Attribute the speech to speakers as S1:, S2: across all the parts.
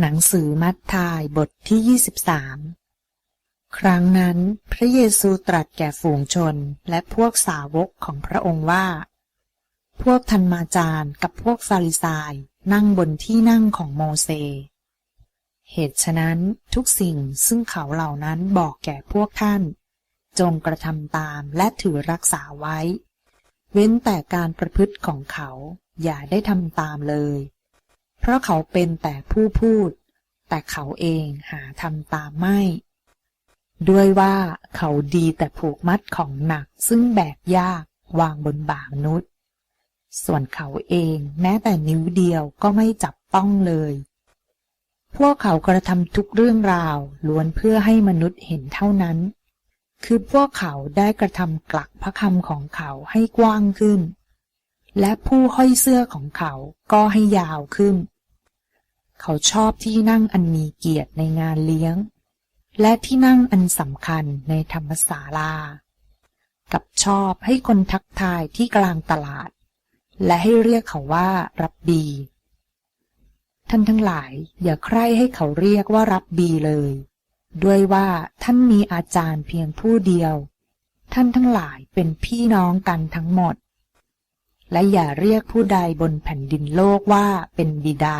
S1: หนังสือมัทธายบทที่ 23 ครั้งนั้นพระเยซูตรัสแก่ฝูงชนและพวกสาวกของพระองค์ว่า พวกทันมาจารย์กับพวกฟาริสายนั่งบนที่นั่งของโมเส เหตุฉะนั้นทุกสิ่งซึ่งเขาเหล่านั้นบอกแก่พวกท่าน จงกระทำตามและถือรักษาไว้ เว้นแต่การประพฤติของเขาอย่าได้ทำตามเลย เพราะเขาเป็นแต่ผู้พูด แต่เขาเองหาทำตามไม่ ด้วยว่าเขาดีแต่ผูกมัดของหนักซึ่งแบกยากวางบนบ่ามนุษย์ ส่วนเขาเองแม้แต่นิ้วเดียวก็ไม่จับต้องเลย พวกเขากระทำทุกเรื่องราวล้วนเพื่อให้มนุษย์เห็นเท่านั้น คือพวกเขาได้กระทำกลักพระคำของเขาให้กว้างขึ้น และผู้ห้อยเสื้อของเขาก็ให้ยาวขึ้น เขาชอบที่นั่งอันมีเกียรติในงานเลี้ยง และที่นั่งอันสำคัญในธรรมศาลา กับชอบให้คนทักทายที่กลางตลาด และให้เรียกเขาว่ารับบี ท่านทั้งหลายอย่าใคร่ให้เขาเรียกว่ารับบีเลย ด้วยว่าท่านมีอาจารย์เพียงผู้เดียว ท่านทั้งหลายเป็นพี่น้องกันทั้งหมด และอย่าเรียกผู้ใดบนแผ่นดินโลกว่าเป็นบิดา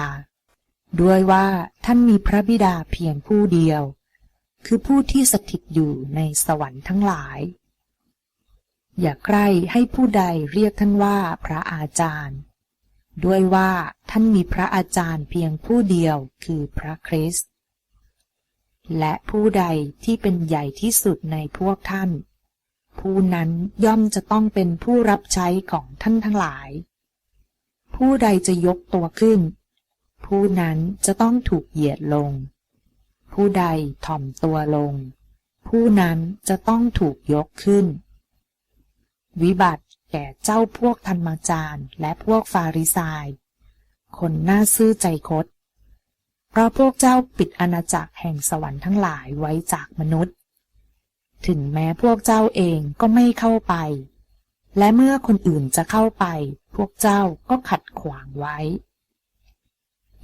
S1: ด้วยว่าท่านมีพระบิดาเพียงผู้เดียว คือผู้ที่สถิตอยู่ในสวรรค์ทั้งหลาย อย่าใกล้ให้ผู้ใดเรียกท่านว่าพระอาจารย์ ด้วยว่าท่านมีพระอาจารย์เพียงผู้เดียวคือพระคริสต์และผู้ใดที่เป็นใหญ่ที่สุดในพวกท่าน ผู้นั้นย่อมจะต้องเป็นผู้รับใช้ของท่านทั้งหลาย ผู้ใดจะยกตัวขึ้น ผู้นั้นจะต้องถูกเหยียดลง ผู้ใดถ่อมตัวลง ผู้นั้นจะต้องถูกยกขึ้น วิบัติแก่เจ้าพวกธรรมจารย์และพวกฟาริสาย คนน่าซื่อใจคดเพราะพวกเจ้าปิดอาณาจักรแห่งสวรรค์ทั้งหลายไว้จากมนุษย์ ถึงแม้พวกเจ้าเองก็ไม่เข้าไป และเมื่อคนอื่นจะเข้าไป พวกเจ้าก็ขัดขวางไว้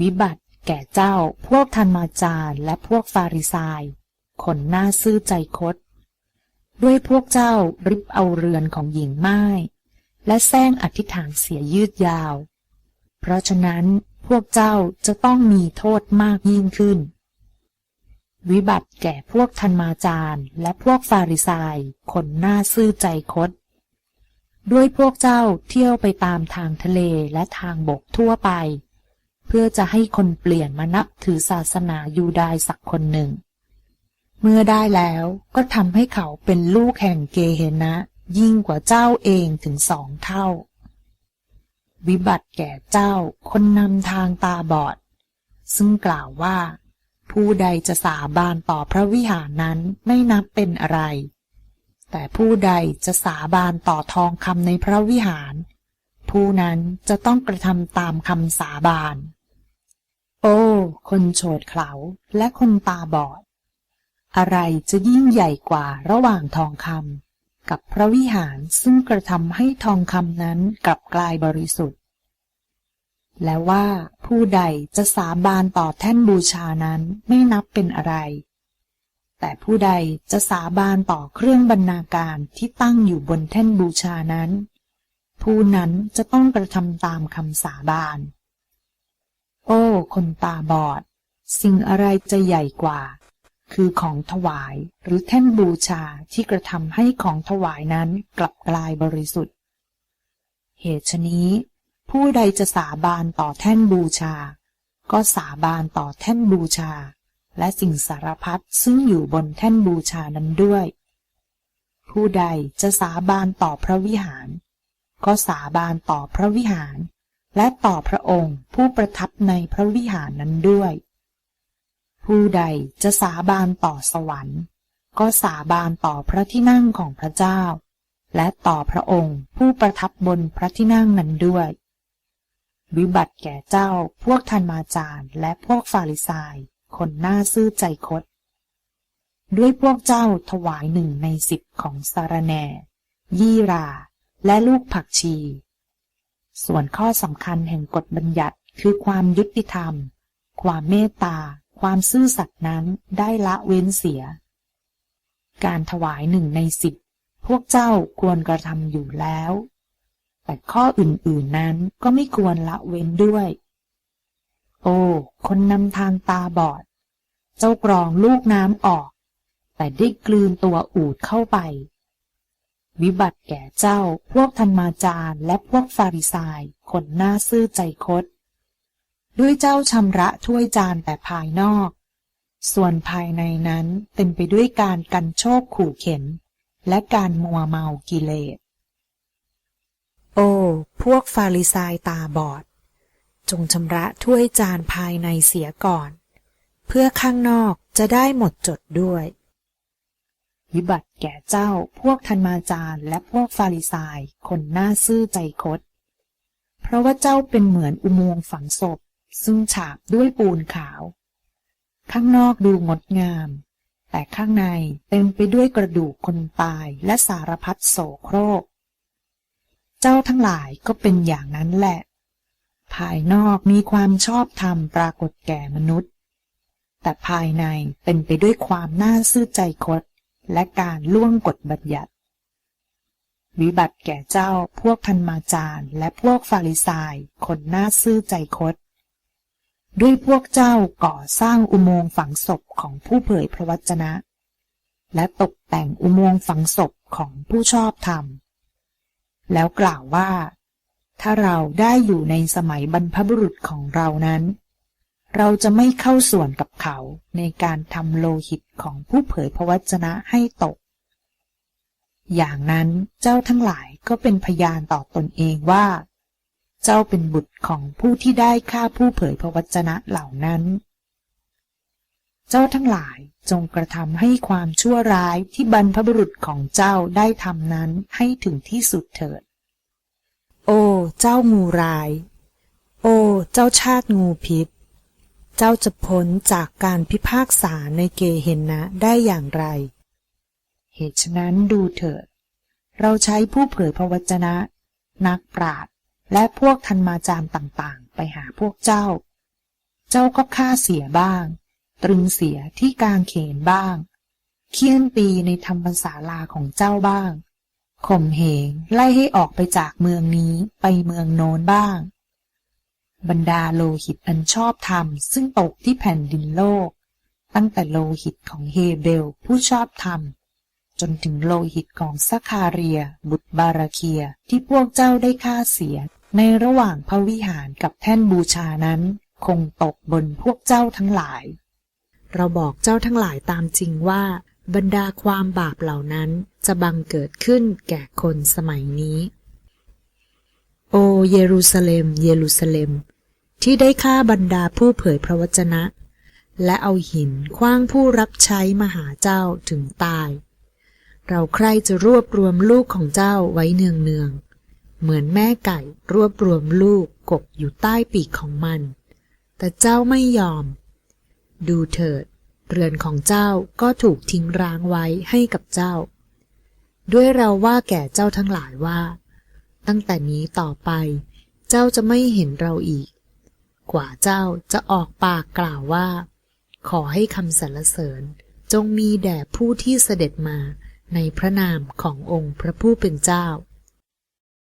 S1: วิบัติ แก่เจ้า พวกธรรมาจารย์และพวกฟาริสายคนหน้าซื่อใจคด ด้วยพวกเจ้าริบเอาเรือนของหญิงไม้และแซงอธิษฐานเสียยืดยาว เพราะฉะนั้นพวกเจ้าจะต้องมีโทษมากยิ่งขึ้น วิบัติแก่พวกธรรมาจารย์และพวกฟาริสายคนหน้าซื่อใจคด ด้วยพวกเจ้าเที่ยวไปตามทางทะเลและทางบกทั่วไป เพื่อจะให้คนเปลี่ยนมานับถือศาสนายูดายสักคนหนึ่ง เมื่อได้แล้วก็ทำให้เขาเป็นลูกแห่งเกเฮนะ ยิ่งกว่าเจ้าเองถึงสองเท่า วิบัติแก่เจ้าคนนำทางตาบอด ซึ่งกล่าวว่า ผู้ใดจะสาบานต่อพระวิหารนั้นไม่นับเป็นอะไร แต่ผู้ใดจะสาบานต่อทองคำในพระวิหารผู้นั้นจะต้องกระทำตามคำสาบาน โอ้ คนโฉดเขลาและคนตาบอด อะไรจะยิ่งใหญ่กว่าระหว่างทองคำกับพระวิหารซึ่งกระทำให้ทองคำนั้นกลับกลายบริสุทธิ์ และว่าผู้ใดจะสาบานต่อแท่นบูชานั้นไม่นับเป็นอะไร แต่ผู้ใดจะสาบานต่อเครื่องบรรณาการที่ตั้งอยู่บนแท่นบูชานั้น ผู้นั้นจะต้องกระทำตามคำสาบาน โอ้ คนตาบอด สิ่งอะไรจะใหญ่กว่า คือของถวายหรือแท่นบูชาที่กระทำให้ของถวายนั้นกลับกลายบริสุทธิ์ เหตุฉนี้ ผู้ใดจะสาบานต่อแท่นบูชา ก็สาบานต่อแท่นบูชา และสิ่งสารพัดซึ่งอยู่บนแท่นบูชานั้นด้วย ผู้ใดจะสาบานต่อพระวิหาร ก็สาบานต่อพระวิหาร และต่อพระองค์ผู้ประทับในพระวิหารนั้นด้วย ผู้ใดจะสาบานต่อสวรรค์ ก็สาบานต่อพระที่นั่งของพระเจ้า และต่อพระองค์ผู้ประทับบนพระที่นั่งนั้นด้วยวิบัติแก่เจ้าพวกทันมาจารย์ และพวกฟาริสาย คนหน้าซื่อใจคด ด้วยพวกเจ้าถวายหนึ่งในสิบของสารแนยี่รา และลูกผักชี ส่วนข้อสำคัญแห่งกฎบัญญัติคือความยุติธรรม ความเมตตา ความซื่อสัตย์นั้นได้ละเว้นเสีย การถวายหนึ่งในสิบพวกเจ้าควรกระทำอยู่แล้ว แต่ข้ออื่นๆนั้นก็ไม่ควรละเว้นด้วย โอ้ คนนำทางตาบอด เจ้ากรองลูกน้ำออก แต่ได้กลืนตัวอูดเข้าไป วิบัติแก่เจ้าพวกธรรมาจารย์และพวกฟาริสายคนหน้าซื่อใจคด ด้วยเจ้าชำระถ้วยจานแต่ภายนอก ส่วนภายในนั้นเต็มไปด้วยการกันโชคขู่เข็น และการมัวเมากิเลส โอ้ พวกฟาริสายตาบอด จงชำระถ้วยจานภายในเสียก่อน เพื่อข้างนอกจะได้หมดจดด้วย วิบัติแก่เจ้าพวกธรรมาจารย์และพวกฟาริสายคนหน้าซื่อใจคด เพราะว่าเจ้าเป็นเหมือนอุโมงค์ฝังศพ ซึ่งฉาบด้วยปูนขาว ข้างนอกดูงดงาม แต่ข้างในเต็มไปด้วยกระดูกคนตายและสารพัดโสโครก เจ้าทั้งหลายก็เป็นอย่างนั้นแหละ ภายนอกมีความชอบธรรมปรากฏแก่มนุษย์ แต่ภายในเป็นไปด้วยความน่าซื่อใจคด และการล่วงกฎบัญญัติ วิบัติแก่เจ้าพวกพันมาจารย์และพวกฟาริสายคนน่าซื่อใจคดด้วยพวกเจ้าก่อสร้างอุโมงค์ฝังศพของผู้เผยพระวจนะ และตกแต่งอุโมงค์ฝังศพของผู้ชอบธรรม แล้วกล่าวว่า ถ้าเราได้อยู่ในสมัยบรรพบุรุษของเรานั้น เราจะไม่เข้าส่วนกับเขาในการทำโลหิตของผู้เผยพระวจนะให้ตก อย่างนั้นเจ้าทั้งหลายก็เป็นพยานต่อตนเองว่า เจ้าเป็นบุตรของผู้ที่ได้ฆ่าผู้เผยพระวจนะเหล่านั้น เจ้าทั้งหลายจงกระทำให้ความชั่วร้ายที่บรรพบุรุษของเจ้าได้ทำนั้นให้ถึงที่สุดเถิด โอ้ เจ้างูร้าย โอ้ เจ้าชาติงูพิษ เจ้าจะพ้นจากการพิพากษาในเกเห็นนะได้อย่างไร เหตุฉะนั้นดูเถิด เราใช้ผู้เผยพระวจนะ นักปราชญ์และพวกทันมาจารย์ต่างๆ ไปหาพวกเจ้า เจ้าก็ฆ่าเสียบ้าง ตรึงเสียที่กลางเขนบ้าง เคี่ยนตีในธรรมศาลาของเจ้าบ้างข่มเหงไล่ให้ออกไปจากเมืองนี้ไปเมืองโน้นบ้าง บรรดาโลหิตอันชอบธรรม ซึ่งตกที่แผ่นดินโลก ตั้งแต่โลหิตของเฮเบลผู้ชอบธรรม จนถึงโลหิตของซัคคาเรีย บุตรบาราเคียที่พวกเจ้าได้ฆ่าเสีย ในระหว่างพระวิหารกับแท่นบูชานั้น คงตกบนพวกเจ้าทั้งหลาย เราบอกเจ้าทั้งหลายตามจริงว่า บรรดาความบาปเหล่านั้นจะบังเกิดขึ้นแก่คนสมัยนี้ โอเยรูซาเล็ม เยรูซาเล็ม ที่ได้ฆ่าบรรดาผู้เผยพระวจนะ และเอาหินคว้างผู้รับใช้มหาเจ้าถึงตาย เราใครจะรวบรวมลูกของเจ้าไว้เนืองเนืองๆเหมือนแม่ไก่รวบรวมลูกกบอยู่ใต้ปีกของมัน แต่เจ้าไม่ยอม ดูเถิด เรือนของเจ้าก็ถูกทิ้งร้างไว้ให้กับเจ้า ด้วยเราว่าแก่เจ้าทั้งหลายว่า ตั้งแต่นี้ต่อไป เจ้าจะไม่เห็นเราอีก กว่าเจ้าจะออกปากกล่าวว่า ขอให้คำสรรเสริญจงมีแด่ผู้ที่เสด็จมาในพระนามขององค์พระผู้เป็นเจ้า